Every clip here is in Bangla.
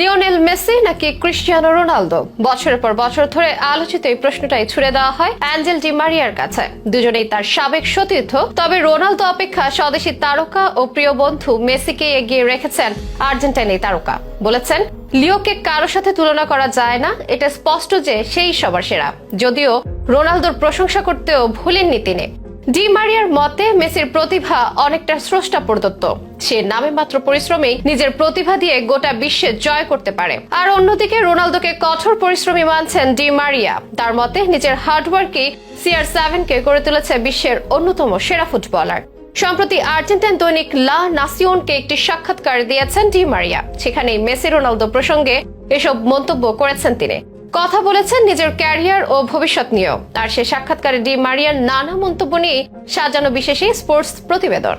লিওনেল মেসি নাকি ক্রিস্টিয়ানো রোনালদো? বছরের পর বছর ধরে আলোচিত এই প্রশ্নটাই ছুড়ে দেওয়া হয় অ্যাঞ্জেল ডি মারিয়ার কাছে। দুজনেই তার সাবেক সতীর্থ, তবে রোনালদো অপেক্ষা স্বদেশী তারকা ও প্রিয় বন্ধু মেসিকে এগিয়ে রেখেছেন আর্জেন্টাইন এই তারকা। বলেছেন, লিওকে কারোর সাথে তুলনা করা যায় না, এটা স্পষ্ট যে সেই সবার সেরা। যদিও রোনালদোর প্রশংসা করতেও ভুলেননি তিনি। ডি মারিয়ার মতে, মেসির প্রতিভা অনেকটা স্রষ্টা প্রদত্ত। সে নামে মাত্র পরিশ্রমে নিজের প্রতিভা দিয়ে গোটা বিশ্বে জয় করতে পারে। আর অন্যদিকে, রোনালদোকে কঠোর পরিশ্রমী মানছেন ডি মারিয়া। তার মতে, নিজের হার্ডওয়ার্কই সিআর সেভেন কে করে তুলেছে বিশ্বের অন্যতম সেরা ফুটবলার। সম্প্রতি আর্জেন্টাইন দৈনিক লা নাসিওনকে একটি সাক্ষাৎকার দিয়েছেন ডি মারিয়া। সেখানে মেসি রোনালদো প্রসঙ্গে এসব মন্তব্য করেছেন তিনি। কথা বলেছেন নিজের ক্যারিয়ার ও ভবিষ্যৎ নিয়েও। আর সে সাক্ষাৎকারে ডি মারিয়ার নানা মন্তব্য নিয়ে সাজানো বিশেষে স্পোর্টস প্রতিবেদন।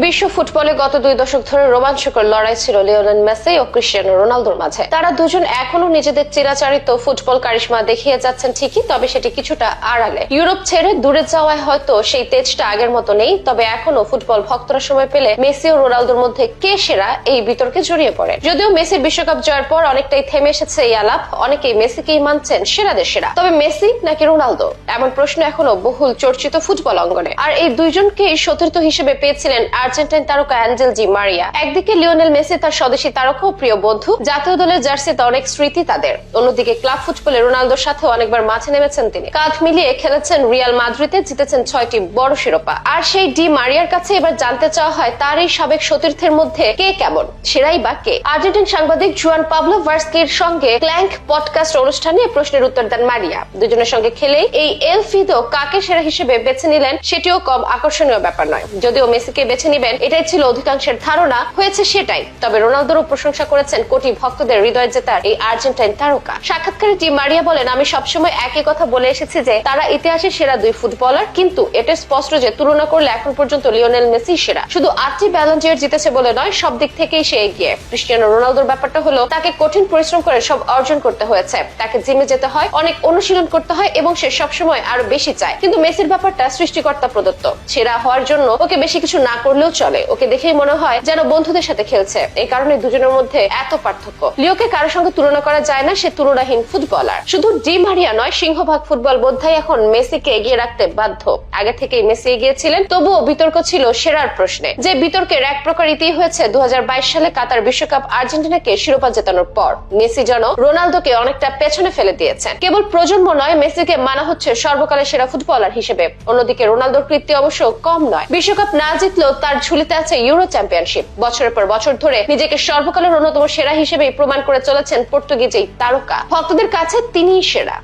বিশ্ব ফুটবলে গত দুই দশক ধরে রোমাঞ্চকর লড়াই ছিল লিওনেল মেসি ও ক্রিস্টিয়ানো রোনালদোর মাঝে। তারা দুজন এখনও নিজেদের চিরাচারিত ফুটবল কারিশমা দেখিয়ে যাচ্ছেন ঠিকই, তবে সেটি কিছুটা আড়ালে। ইউরোপ ছেড়ে দূরে যাওয়ায় হয়তো সেই তেজটা আগের মতো নেই, তবে এখনও ফুটবল ভক্তরা সময় পেলে মেসি ও রোনালদোর মধ্যে কে সেরা এই বিতর্কে জড়িয়ে পড়ে। যদিও মেসির বিশ্বকাপ জয়ের পর অনেকটাই থেমে এসেছে এই আলাপ, অনেকেই মেসিকেই মানছেন সেরাদের সেরা। তবে মেসি নাকি রোনালদো? এমন প্রশ্ন এখনও বহুল চর্চিত ফুটবল অঙ্গনে। আর এই দুইজনকেই সতীর্থ হিসেবে পেয়েছিলেন আর্জেন্টাইন তারকা অ্যাঞ্জেল জি মারিয়া। একদিকে লিওনেল মেসি, তার স্বদেশী তারকা ও প্রিয় বন্ধু। জাতীয় দলের জার্সিতে অনেক স্মৃতি তাদের। অন্যদিকে ক্লাব ফুটবলে রোনালদোর সাথেও অনেকবার মাঠে নেমেছেন তিনি। কাঁধ মিলিয়ে খেলেছেন রিয়াল মাদ্রিদে, জিতেছেন ছয়টি বড় শিরোপা। আর সেই ডি মারিয়ার কাছে এবার জানতে চাওয়া হয়, তার এই সাবেক সতীর্থের মধ্যে কে কেমন, সেরাই বা কে? আর্জেন্টিন সাংবাদিক জুয়ান পাবলো ভার্সকির সঙ্গে ক্ল্যাঙ্ক পডকাস্ট অনুষ্ঠানে প্রশ্নের উত্তর দেন মারিয়া। দুজনের সঙ্গে খেলেই এই এল ফিদো কাকে সেরা হিসেবে বেছে নিলেন, সেটিও কম আকর্ষণীয় ব্যাপার নয়। যদিও মেসিকে বেছে নিবেন। এটাই ছিল অধিকাংশের ধারণা। হয়েছে সেটাই। তবে রোনালদোরও প্রশংসা করেছেন কোটি ভক্তদের হৃদয় জেতার এই আর্জেন্টাইন তারকা। সাক্ষাৎকারে টি মারিয়া বলেন, আমি সবসময় একই কথা বলে এসেছি যে তারা ইতিহাসের সেরা দুই ফুটবলার। কিন্তু এটা স্পষ্ট যে তুলনা করলে এখন পর্যন্ত লিওনেল মেসি সেরা। শুধু আটটি ব্যালেন্সিয়ার জিতেছে বলে নয়, সব দিক থেকেই সে এগিয়ে। ক্রিস্টিয়ানো রোনালদোর ব্যাপারটা হলো, তাকে কঠিন পরিশ্রম করে সব অর্জন করতে হয়েছে। তাকে জিমে যেতে হয়, অনেক অনুশীলন করতে হয় এবং সে সবসময় আরও বেশি চায়। কিন্তু মেসির ব্যাপারটা সৃষ্টিকর্তা প্রদত্ত। সেরা হওয়ার জন্য ওকে বেশি কিছু না করলেও চলে। ওকে দেখেই মনে হয় যেন বন্ধুদের সাথে খেলছে। এই কারণে দুজনের মধ্যে এত পার্থক্য। লিওকে কারোর সঙ্গে তুলনা করা যায় না, সে তুলনাহীন ফুটবলার। শুধু ডি মারিয়া নয়, সিংহভাগ ফুটবল বোদ্ধাই এখন মেসিকে এগিয়ে রাখতে বাধ্য। আগে থেকেই মেসি গিয়েছিলেন তবুও বিতর্ক ছিল সেরার প্রশ্নে। যে বিতর্কের এক প্রকার ইতি হয়েছে দুহাজার বাইশ সালে কাতার বিশ্বকাপ আর্জেন্টিনাকে শিরোপা জেতানোর পর। মেসি যেন রোনালদোকে অনেকটা পেছনে ফেলে দিয়েছেন। কেবল প্রজন্ম নয়, মেসিকে মানা হচ্ছে সর্বকালের সেরা ফুটবলার হিসেবে। অন্যদিকে রোনালদোর কৃত্তি অবশ্য কম নয়। বিশ্বকাপ না জিতলেও তার ঝুলিতে আছে ইউরো চ্যাম্পিয়নশিপ। বছরের পর বছর ধরে নিজেকে সর্বকালের অন্যতম সেরা হিসেবেই প্রমাণ করে চলেছেন পর্তুগিজ এই তারকা। ভক্তদের কাছে তিনিই সেরা।